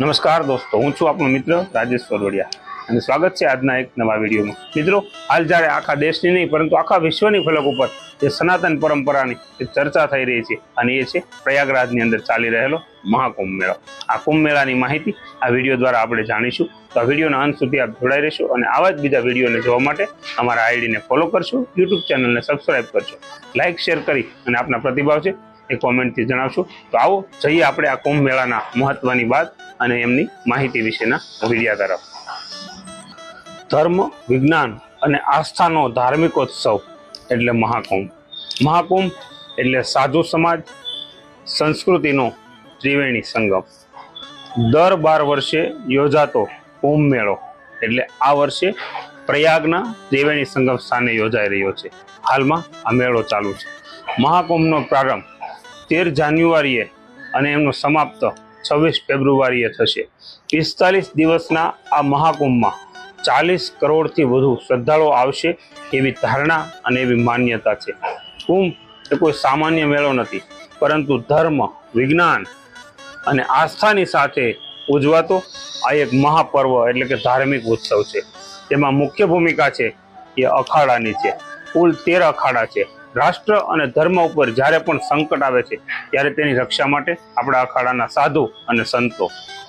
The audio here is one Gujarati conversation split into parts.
નમસ્કાર દોસ્તો, હું છું આપણો મિત્ર રાજેશ વરવડિયા અને સ્વાગત છે આજના એક નવા વિડીયોમાં. મિત્રો, હાલ જ્યારે આખા દેશની નહીં, પરંતુ આખા વિશ્વની ફલક ઉપર જે સનાતન પરંપરાની જે ચર્ચા થઈ રહી છે, અને એ છે પ્રયાગરાજની અંદર ચાલી રહેલો મહાકુંભ મેળો. આ કુંભ મેળાની માહિતી આ વીડિયો દ્વારા આપણે જાણીશું. તો આ વિડીયોના અંત સુધી આપ જોડાઈ રહેશો અને આવા જ બીજા વિડીયોને જોવા માટે અમારા આઈડીને ફોલો કરશો, યુટ્યુબ ચેનલને સબસ્ક્રાઈબ કરશો. લાઇક શેર કરી અને આપના પ્રતિભાવ છે એ કોમેન્ટથી જણાવશો. તો આવો જઈએ આપણે આ કુંભ મેળાના મહત્વની વાત અને એમની માહિતી વિશેના વિડિયા તરફ. ધર્મ, વિજ્ઞાન અને આસ્થાનો ધાર્મિકોત્સવ એટલે મહાકુંભ. મહાકુંભ એટલે સાધુ સમાજ, સંસ્કૃતિનો ત્રિવેણી સંગમ. દર બાર વર્ષે યોજાતો કુંભ મેળો એટલે આ વર્ષે પ્રયાગના ત્રિવેણી સંગમ સ્થાને યોજાઈ રહ્યો છે. હાલમાં આ મેળો ચાલુ છે. મહાકુંભનો પ્રારંભ તેર જાન્યુઆરીએ અને એમનો સમાપ્ત છવ્વીસ ફેબ્રુઆરીએ થશે. પિસ્તાલીસ દિવસના આ મહાકુંભમાં ચાલીસ કરોડથી વધુ શ્રદ્ધાળુઓ આવશે એવી ધારણા અને એવી માન્યતા છે. કુંભ એ કોઈ સામાન્ય મેળો નથી, પરંતુ ધર્મ, વિજ્ઞાન અને આસ્થાની સાથે ઉજવાતો આ એક મહાપર્વ એટલે કે ધાર્મિક ઉત્સવ છે. તેમાં મુખ્ય ભૂમિકા છે એ અખાડાની છે. કુલ તેર અખાડા છે. રાષ્ટ્ર અને ધર્મ ઉપર જ્યારે પણ સંકટ આવે છે, ત્યારે તેની રક્ષા માટે આપણા અખાડાના સાધુ અને સંતો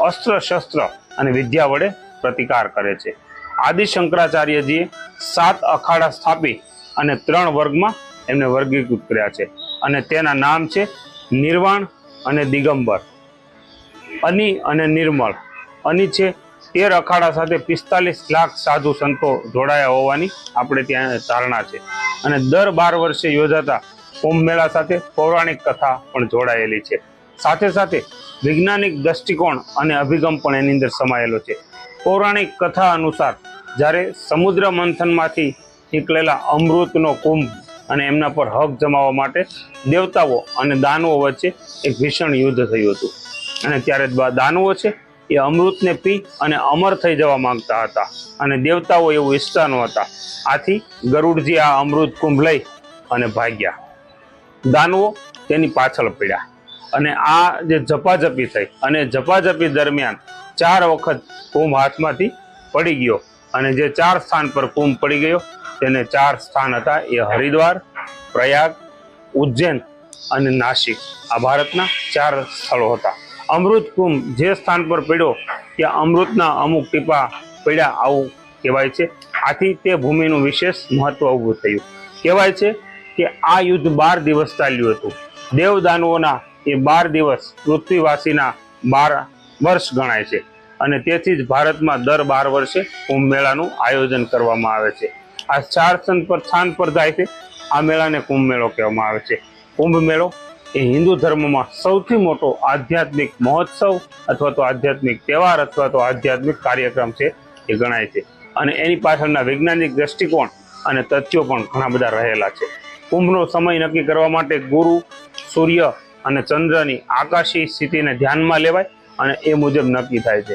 અસ્ત્ર શસ્ત્ર અને વિદ્યા વડે પ્રતિકાર કરે છે. આદિ શંકરાચાર્યજીએ સાત અખાડા સ્થાપી અને ત્રણ વર્ગમાં એમને વર્ગીકૃત કર્યા છે અને તેના નામ છે નિર્વાણ અને દિગંબર. અની અને નિર્મળ. અની છે તેર અખાડા સાથે પિસ્તાલીસ લાખ સાધુ સંતો જોડાયા હોવાની આપણે ત્યાં ધારણા છે. અને દર બાર વર્ષે યોજાતા કુંભ મેળા સાથે પૌરાણિક કથા પણ જોડાયેલી છે. સાથે સાથે વૈજ્ઞાનિક દ્રષ્ટિકોણ અને અભિગમ પણ એની અંદર સમાયેલો છે. પૌરાણિક કથા અનુસાર જ્યારે સમુદ્ર મંથનમાંથી નીકળેલા અમૃતનો કુંભ અને એમના પર હક જમાવવા માટે દેવતાઓ અને દાનવો વચ્ચે એક ભીષણ યુદ્ધ થયું હતું. અને ત્યારે દાનવો છે એ અમૃતને પી અને અમર થઈ જવા માંગતા હતા અને દેવતાઓ એવું ઈચ્છતા હતા. આથી ગરુડજી આ અમૃત કુંભ લઈ અને ભાગ્યા. દાનવો તેની પાછળ પડ્યા અને આ જે ઝપાઝપી થઈ અને ઝપાઝપી દરમિયાન ચાર વખત કુંભ હાથમાંથી પડી ગયો અને જે ચાર સ્થાન પર કુંભ પડી ગયો તેને ચાર સ્થાન હતા એ હરિદ્વાર, પ્રયાગ, ઉજ્જૈન અને નાસિક. આ ભારતના ચાર સ્થળો હતા. અમૃત કુંભ જે સ્થાન પર પડ્યો, ત્યાં અમૃતના અમુક ટીપા પડ્યા આવું કહેવાય છે. આથી તે ભૂમિનું વિશેષ મહત્વ ઊભું થયું. કહેવાય છે કે આ યુદ્ધ બાર દિવસ ચાલ્યું હતું. દેવદાનવોના એ બાર દિવસ પૃથ્વીવાસીના બાર વર્ષ ગણાય છે અને તેથી જ ભારતમાં દર બાર વર્ષે કુંભ મેળાનું આયોજન કરવામાં આવે છે. આ ચાર સ્થાન પર સ્થાન પર જાય છે. આ મેળાને કુંભ મેળો કહેવામાં આવે છે. કુંભ મેળો એ હિન્દુ ધર્મમાં સૌથી મોટો આધ્યાત્મિક મહોત્સવ અથવા તો આધ્યાત્મિક તહેવાર અથવા તો આધ્યાત્મિક કાર્યક્રમ છે એ ગણાય છે. અને એની પાછળના વૈજ્ઞાનિક દ્રષ્ટિકોણ અને તથ્યો પણ ઘણા બધા રહેલા છે. કુંભનો સમય નક્કી કરવા માટે ગુરુ, સૂર્ય અને ચંદ્રની આકાશી સ્થિતિને ધ્યાનમાં લેવાય અને એ મુજબ નક્કી થાય છે.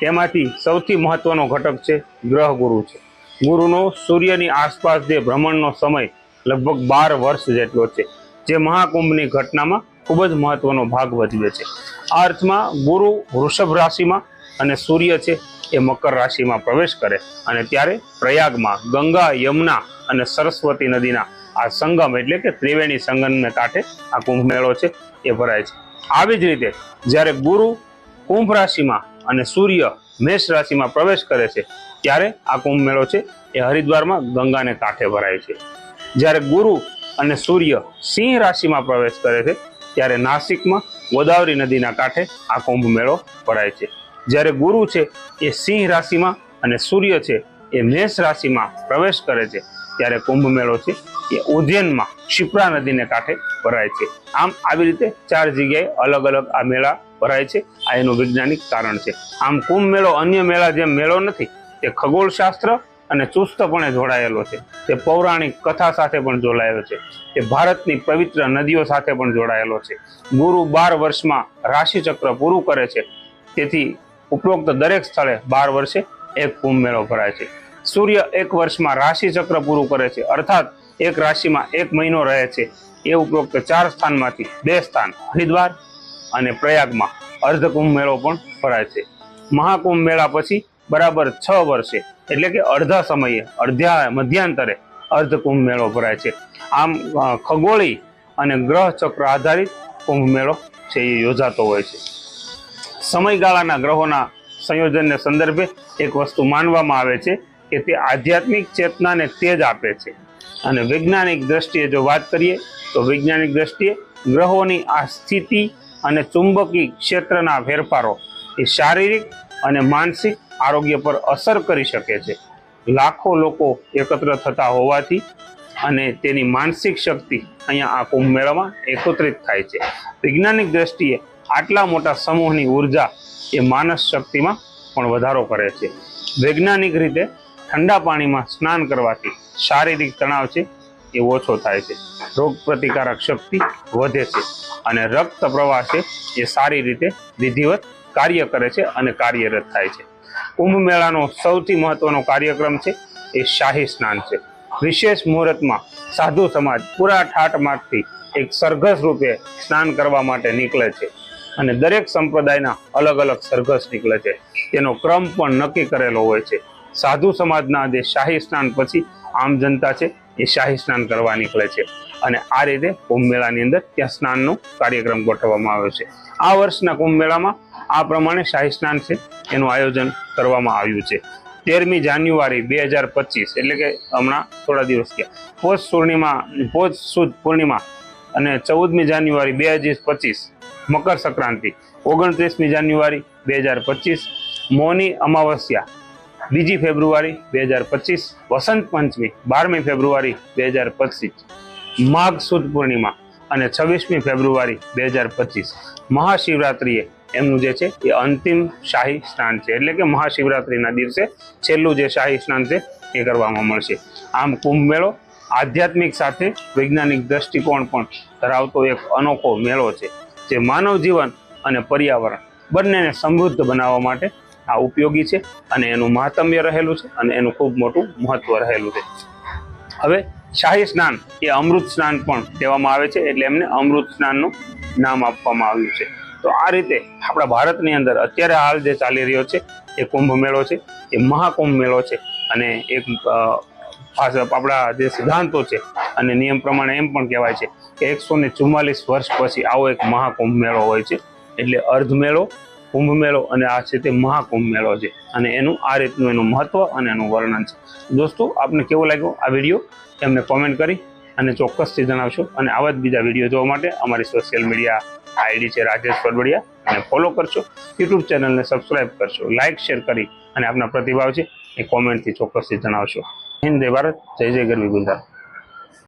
તેમાંથી સૌથી મહત્વનો ઘટક છે ગ્રહ ગુરુ છે. ગુરુનો સૂર્યની આસપાસ જે ભ્રમણનો સમય લગભગ બાર વર્ષ જેટલો છે. જે મહાકુંભની ઘટનામાં ખૂબ જ મહત્વનો ભાગ ભજવે છે. આ અર્થમાં ગુરુ વૃષભ રાશિમાં અને સૂર્ય છે એ મકર રાશિમાં પ્રવેશ કરે અને ત્યારે પ્રયાગમાં ગંગા, યમુના અને સરસ્વતી નદીના આ સંગમ એટલે કે ત્રિવેણી સંગમને કાંઠે આ કુંભ મેળો છે એ ભરાય છે. આવી જ રીતે જ્યારે ગુરુ કુંભ રાશિમાં અને સૂર્ય મેષ રાશિમાં પ્રવેશ કરે છે ત્યારે આ કુંભ મેળો છે એ હરિદ્વારમાં ગંગાને કાંઠે ભરાય છે. જ્યારે ગુરુ અને સૂર્ય સિંહ રાશિમાં પ્રવેશ કરે છે, ત્યારે નાસિકમાં ગોદાવરી નદીના કાંઠે આ કુંભ મેળો ભરાય છે. જ્યારે ગુરુ છે, એ સિંહ રાશિમાં અને સૂર્ય છે, એ મેષ રાશિમાં પ્રવેશ કરે છે, ત્યારે કુંભ મેળો છે, એ ઉજ્જૈનમાં ક્ષિપ્રા નદીને કાંઠે ભરાય છે. આમ આવી રીતે ચાર જગ્યાએ અલગ અલગ આ મેળા ભરાય છે, આ એનું વૈજ્ઞાનિક કારણ છે. આમ કુંભ મેળો અન્ય મેળા જેમ મેળો નથી તે ખગોળશાસ્ત્ર અને ચુસ્તપણે જોડાયેલો છે. તે પૌરાણિક કથા સાથે પણ જોડાયેલો છે. તે ભારતની પવિત્ર નદીઓ સાથે પણ જોડાયેલો છે. ગુરુ બાર વર્ષમાં રાશિચક્ર પૂરું કરે છે. તેથી ઉપરોક્ત દરેક સ્થળે બાર વર્ષે એક કુંભ મેળો ભરાય છે. સૂર્ય એક વર્ષમાં રાશિચક્ર પૂરું કરે છે. અર્થાત એક રાશિમાં એક મહિનો રહે છે. એ ઉપરોક્ત ચાર સ્થાનમાંથી બે સ્થાન હરિદ્વાર અને પ્રયાગમાં અર્ધ કુંભ મેળો પણ ભરાય છે. મહાકુંભ મેળા પછી બરાબર છ વર્ષે. એટલે કે અડધા સમયે, અડધા મધ્યાંતરે અર્ધ કુંભ મેળો ભરાય છે. આમ ખગોળી અને ગ્રહ ચક્ર આધારિત કુંભ મેળો છે, એ યોજાતો હોય છે. સમયગાળાના ગ્રહોના સંયોજનને સંદર્ભે એક વસ્તુ માનવામાં આવે છે કે તે આધ્યાત્મિક ચેતનાને તેજ આપે છે. અને વૈજ્ઞાનિક દ્રષ્ટિએ જો વાત કરીએ, તો વૈજ્ઞાનિક દ્રષ્ટિએ ગ્રહોની આ સ્થિતિ અને ચુંબકી ક્ષેત્રના ફેરફારો એ શારીરિક અને માનસિક આરોગ્ય પર અસર કરી શકે છે. લાખો લોકો એકત્ર થતા હોવાથી અને તેની માનસિક શક્તિ અહીંયા આ કુંભ મેળામાં એકત્રિત થાય છે. વૈજ્ઞાનિક દ્રષ્ટિએ આટલા મોટા સમૂહની ઊર્જા એ માનસ શક્તિમાં પણ વધારો કરે છે. વૈજ્ઞાનિક રીતે ઠંડા પાણીમાં સ્નાન કરવાથી શારીરિક તણાવ છે એ ઓછો થાય છે. રોગ પ્રતિકારક શક્તિ વધે છે અને રક્ત પ્રવાહ છે એ સારી રીતે વિધિવત કાર્ય કરે છે અને કાર્યરત થાય છે. કુંભ મેળાનો સૌથી મહત્વનો કાર્યક્રમ છે, એ શાહી સ્નાન છે. વિશેષ મુહૂર્તમાં સાધુ સમાજ પૂરા ઠાટમાટથી એક સરઘસ રૂપે સ્નાન કરવા માટે નીકળે છે અને દરેક સંપ્રદાયના અલગ અલગ સરઘસ નીકળે છે. તેનો ક્રમ પણ નક્કી કરેલો હોય છે. સાધુ સમાજના જે શાહી સ્નાન પછી આમ જનતા છે, એ શાહી સ્નાન કરવા નીકળે છે. અને આ રીતે કુંભ મેળાની અંદર ત્યાં સ્નાનનો કાર્યક્રમ ગોઠવવામાં આવ્યો છે. આ વર્ષના કુંભ મેળામાં આ પ્રમાણે શાહી સ્નાન છે. એનું આયોજન કરવામાં આવ્યું છે. તેરમી જાન્યુઆરી બે હજાર પચીસ, એટલે કે હમણાં થોડા દિવસ ગયા પોષ પૂર્ણિમા, પોષ સુદ પૂર્ણિમા અને ચૌદમી જાન્યુઆરી બે હજાર પચીસ, મકર સંક્રાંતિ. ઓગણત્રીસમી જાન્યુઆરી બે હજાર પચીસ, મૌની અમાવસ્યા. બીજી ફેબ્રુઆરી બે હજાર પચીસ, વસંત પંચમી, બારમી ફેબ્રુઆરી બે હજાર પચીસ, માઘ સુદ પૂર્ણિમા અને છવ્વીસમી ફેબ્રુઆરી બે હજાર પચીસ. મહાશિવરાત્રિએ એમનું જે છે એ અંતિમ શાહી સ્નાન છે. એટલે કે મહાશિવરાત્રિના દિવસે છેલ્લું જે શાહી સ્નાન છે એ કરવામાં મળશે. આમ કુંભ મેળો આધ્યાત્મિક સાથે વૈજ્ઞાનિક દ્રષ્ટિકોણ પણ ધરાવતો એક અનોખો મેળો છે, જે માનવ જીવન અને પર્યાવરણ બંનેને સમૃદ્ધ બનાવવા માટે આ ઉપયોગી છે અને એનું મહાત્મ્ય રહેલું છે અને એનું ખૂબ મોટું મહત્વ રહેલું છે. હવે શાહી સ્નાન એ અમૃત સ્નાન પણ કહેવામાં આવે છે, એટલે એમને અમૃત સ્નાનનું નામ આપવામાં આવ્યું છે. તો આ રીતે આપણા ભારતની અંદર અત્યારે હાલ જે ચાલી રહ્યો છે, એ કુંભ મેળો છે, એ મહાકુંભ મેળો છે અને એક આપણા જે સિદ્ધાંતો છે અને નિયમ પ્રમાણે એમ પણ કહેવાય છે કે એકસો ને વર્ષ પછી આવો એક મહાકુંભ મેળો હોય છે. એટલે અર્ધ મેળો, કુંભ મેળો અને આ છે તે મહાકુંભ મેળો છે. અને એનું, આ રીતનું એનું મહત્વ અને એનું વર્ણન છે. દોસ્તો, આપને કેવો લાગ્યો આ વીડિયો? એમને કોમેન્ટ કરી અને ચોક્કસથી જણાવશો. અને આવા જ બીજા વીડિયો જોવા માટે અમારી સોશિયલ મીડિયા આઈડી છે રાજેશ પરબડિયા અને ફોલો કરશો, યુટ્યુબ ચેનલને સબસ્ક્રાઇબ કરશો લાઇક શેર કરી અને આપના પ્રતિભાવ છે એ કોમેન્ટથી ચોક્કસથી જણાવશો. હિન્દ ભારત, જય જય ગરવી ગુંજાર.